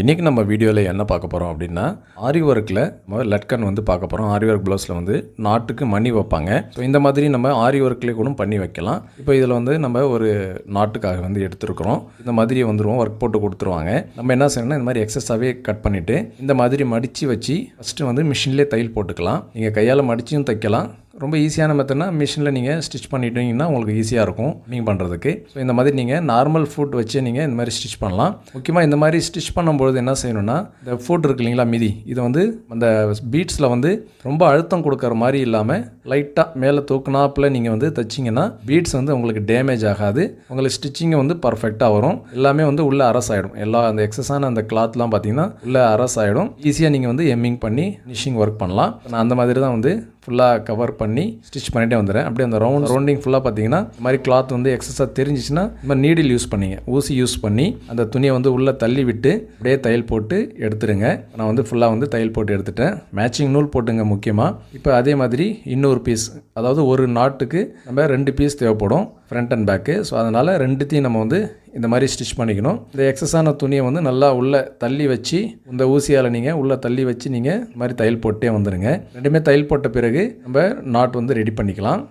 இன்றைக்கி நம்ம வீடியோவில் என்ன பார்க்க போகிறோம் அப்படின்னா ஆரி ஒர்க்கில் நம்ம லட்கன் வந்து பார்க்க போகிறோம் ஆரி ஒர்க் ப்ளவுஸில் வந்து நாட்டுக்கு மணி வைப்பாங்க. ஸோ இந்த மாதிரி நம்ம ஆரி ஒர்க்லேயே கூட பண்ணி வைக்கலாம். இப்போ இதில் வந்து நம்ம ஒரு நாட்டுக்காக வந்து எடுத்துருக்குறோம். இந்த மாதிரி வந்துடுவோம் ஒர்க் போட்டு கொடுத்துருவாங்க. நம்ம என்ன செய்யணும்னா இந்த மாதிரி எக்ஸஸாகவே கட் பண்ணிவிட்டு இந்த மாதிரி மடித்து வச்சு ஃபஸ்ட்டு வந்து மிஷின்லேயே தையல் போட்டுக்கலாம். நீங்கள் கையால் மடிச்சியும் தைக்கலாம். ரொம்ப ஈஸியான மெத்தட்னா மிஷினில் நீங்கள் ஸ்டிச் பண்ணிட்டீங்கன்னா உங்களுக்கு ஈஸியாக இருக்கும் நீங்கள் பண்ணுறதுக்கு ஸோ இந்த மாதிரி நீங்கள் நார்மல் ஃபுட் வச்சு நீங்கள் இந்த மாதிரி ஸ்டிச் பண்ணலாம். முக்கியமாக இந்த மாதிரி ஸ்டிச் பண்ணும்பொழுது என்ன செய்யணும்னா இந்த ஃபுட் இருக்கு இல்லைங்களா மிதி. இது வந்து அந்த பீட்ஸில் வந்து ரொம்ப அழுத்தம் கொடுக்குற மாதிரி இல்லாமல் லைட்டாக மேலே தூக்குனாப்பில் நீங்கள் வந்து தைச்சிங்கன்னா பீட்ஸ் வந்து உங்களுக்கு டேமேஜ் ஆகாது. உங்களுக்கு ஸ்டிச்சிங்கை வந்து பர்ஃபெக்டாக வரும். எல்லாமே வந்து உள்ளே அரஸ் ஆகிடும் எல்லா அந்த எக்ஸஸான அந்த கிளாத்லாம் பார்த்தீங்கன்னா உள்ளே அரஸ் ஆகிடும் ஈஸியாக நீங்கள் வந்து எம்மிங் பண்ணி நிஷிங் ஒர்க் பண்ணலாம். நான் அந்த மாதிரி தான் வந்து ஃபுல்லாக கவர் பண்ணி ஸ்டிச் பண்ணிகிட்டே வந்துடுறேன். அப்படியே அந்த ரவுண்ட் ரவுண்டிங் ஃபுல்லாக பார்த்தீங்கன்னா இந்த மாதிரி கிளாத் வந்து எக்ஸஸாக தெரிஞ்சிச்சுன்னா இந்த மாதிரி நீடில் யூஸ் பண்ணிங்க. ஊசி யூஸ் பண்ணி அந்த துணியை வந்து உள்ளே தள்ளி விட்டு அப்படியே தையல் போட்டு எடுத்துருங்க நான் வந்து ஃபுல்லாக வந்து தையல் போட்டு எடுத்துட்டேன். மேட்சிங் நூல் போட்டுங்க முக்கியமாக இப்போ அதே மாதிரி இன்னொரு பீஸ் அதாவது ஒரு நாட்டுக்கு நம்ம ரெண்டு பீஸ் தேவைப்படும். ஃப்ரண்ட் அண்ட் பேக்கு ஸோ அதனால் ரெண்டுத்தையும் நம்ம வந்து இந்த மாதிரி ஸ்டிச் பண்ணிக்கணும். இந்த எக்ஸஸான துணியை வந்து நல்லா உள்ளே தள்ளி வச்சு இந்த ஊசியால் நீங்கள் உள்ளே தள்ளி வச்சு நீங்கள் இந்த மாதிரி தையல் போட்டே வந்துடுங்க ரெண்டுமே தையல் போட்ட பிறகு நம்ம நாட் வந்து ரெடி பண்ணிக்கலாம்.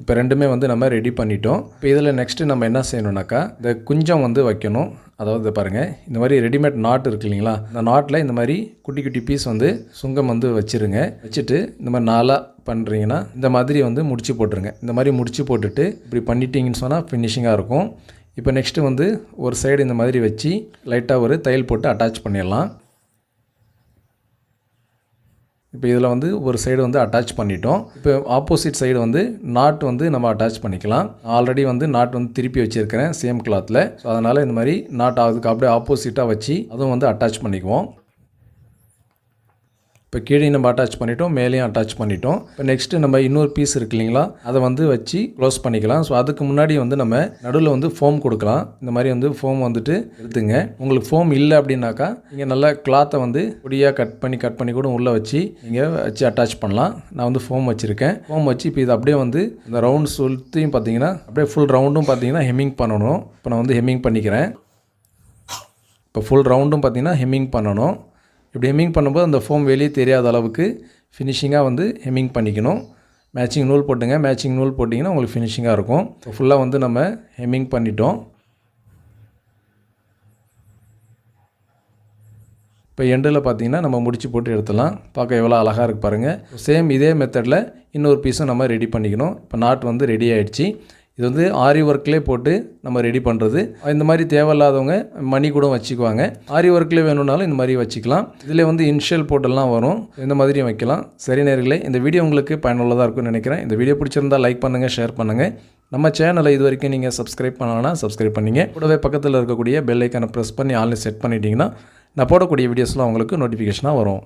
இப்போ ரெண்டுமே வந்து நம்ம ரெடி பண்ணிட்டோம். இப்போ இதில் நெக்ஸ்ட்டு நம்ம என்ன செய்யணுனாக்கா இந்த குஞ்சம் வந்து வைக்கணும். அதாவது பாருங்கள் இந்த மாதிரி ரெடிமேட் நாட் இருக்கு இல்லைங்களா? இந்த நாட்டில் இந்த மாதிரி குட்டி குட்டி பீஸ் வந்து சுங்கம் வந்து வச்சுருங்க. வச்சுட்டு இந்த மாதிரி நாலாக பண்ணுறீங்கன்னா இந்த மாதிரி வந்து முடிச்சு போட்டுருங்க. இந்த மாதிரி முடிச்சு போட்டுட்டு இப்படி பண்ணிட்டீங்கன்னு சொன்னால் ஃபினிஷிங்காக இருக்கும். இப்போ நெக்ஸ்ட்டு வந்து ஒரு சைடு இந்த மாதிரி வச்சு லைட்டாக ஒரு தையல் போட்டு அட்டாச் பண்ணிடலாம். இப்போ இதில் வந்து ஒரு சைடு வந்து அட்டாச் பண்ணிட்டோம். இப்போ ஆப்போசிட் சைடு வந்து நாட் வந்து நம்ம அட்டாச் பண்ணிக்கலாம். ஆல்ரெடி வந்து நாட் வந்து திருப்பி வச்சுருக்கிறேன் சேம் கிளாத்தில் ஸோ அதனால் இந்த மாதிரி நாட் அதுக்கு அப்படியே ஆப்போசிட்டாக வச்சு அதுவும் வந்து அட்டாச் பண்ணிக்குவோம். இப்போ கீழே நம்ம அட்டாச் பண்ணிட்டோம் மேலேயும் அட்டாச் பண்ணிட்டோம். இப்போ நெக்ஸ்ட்டு நம்ம இன்னொரு பீஸ் இருக்கு இல்லைங்களா? அதை வந்து வச்சு க்ளோஸ் பண்ணிக்கலாம். ஸோ அதுக்கு முன்னாடி வந்து நம்ம நடுவில் வந்து ஃபோம் கொடுக்கலாம். இந்த மாதிரி வந்து ஃபோம் வந்துட்டு எடுத்துங்க. உங்களுக்கு ஃபோம் இல்லை அப்படின்னாக்கா நீங்கள் நல்லா கிளாத்தை வந்து பொடியாக கட் பண்ணி கட் பண்ணி கூட உள்ளே வச்சு நீங்கள் வச்சு அட்டாச் பண்ணலாம். நான் வந்து ஃபோம் வச்சுருக்கேன். ஃபோம் வச்சு இப்போ இது அப்படியே வந்து இந்த ரவுண்ட் சுற்றியும் பார்த்தீங்கன்னா அப்படியே ஃபுல் ரவுண்டும் பார்த்தீங்கன்னா ஹெம்மிங் பண்ணணும். இப்போ நான் வந்து ஹெம்மிங் பண்ணிக்கிறேன். இப்போ ஃபுல் ரவுண்டும் பார்த்தீங்கன்னா ஹெம்மிங் பண்ணணும். இப்படி ஹெம்மிங் பண்ணும்போது அந்த ஃபோம் வெளியே தெரியாத அளவுக்கு ஃபினிஷிங்காக வந்து ஹெம்மிங் பண்ணிக்கணும். மேட்சிங் நூல் போட்டுங்க. மேட்சிங் நூல் போட்டிங்கன்னா உங்களுக்கு ஃபினிஷிங்காக இருக்கும். ஃபுல்லாக வந்து நம்ம ஹெம்மிங் பண்ணிட்டோம். இப்போ எண்டில் பார்த்தீங்கன்னா நம்ம முடிச்சு போட்டு எடுத்துடலாம். பார்க்க எவ்வளோ அழகாக இருக்கு பாருங்கள் சேம் இதே மெத்தடில் இன்னொரு பீஸும் நம்ம ரெடி பண்ணிக்கணும். இப்போ நாட் வந்து ரெடி ஆகிடுச்சி இது வந்து ஆரி ஒர்க்லேயே போட்டு நம்ம ரெடி பண்ணுறது இந்த மாதிரி தேவையில்லாதவங்க மணி கூட வச்சுக்குவாங்க. ஆரி ஒர்க்லேயே வேணும்னாலும் இந்த மாதிரி வச்சுக்கலாம். இதில் வந்து இன்ஷியல் போட்டெல்லாம் வரும். இந்த மாதிரியும் வைக்கலாம். சரி நேர்களே இந்த வீடியோ உங்களுக்கு பயனுள்ளதாக இருக்கும்னு நினைக்கிறேன். இந்த வீடியோ பிடிச்சிருந்தா லைக் பண்ணுங்கள் ஷேர் பண்ணுங்கள் நம்ம சேனலை இது வரைக்கும் நீங்கள் சப்ஸ்கிரைப் பண்ணலன்னா சப்ஸ்கிரைப் பண்ணிங்க. கூடவே பக்கத்தில் இருக்கக்கூடிய பெல் ஐக்கானை ப்ரெஸ் பண்ணி ஆன்லைன் செட் பண்ணிட்டீங்கன்னா நான் போடக்கூடிய வீடியோஸ்லாம் உங்களுக்கு நோட்டிஃபிகேஷனாக வரும்.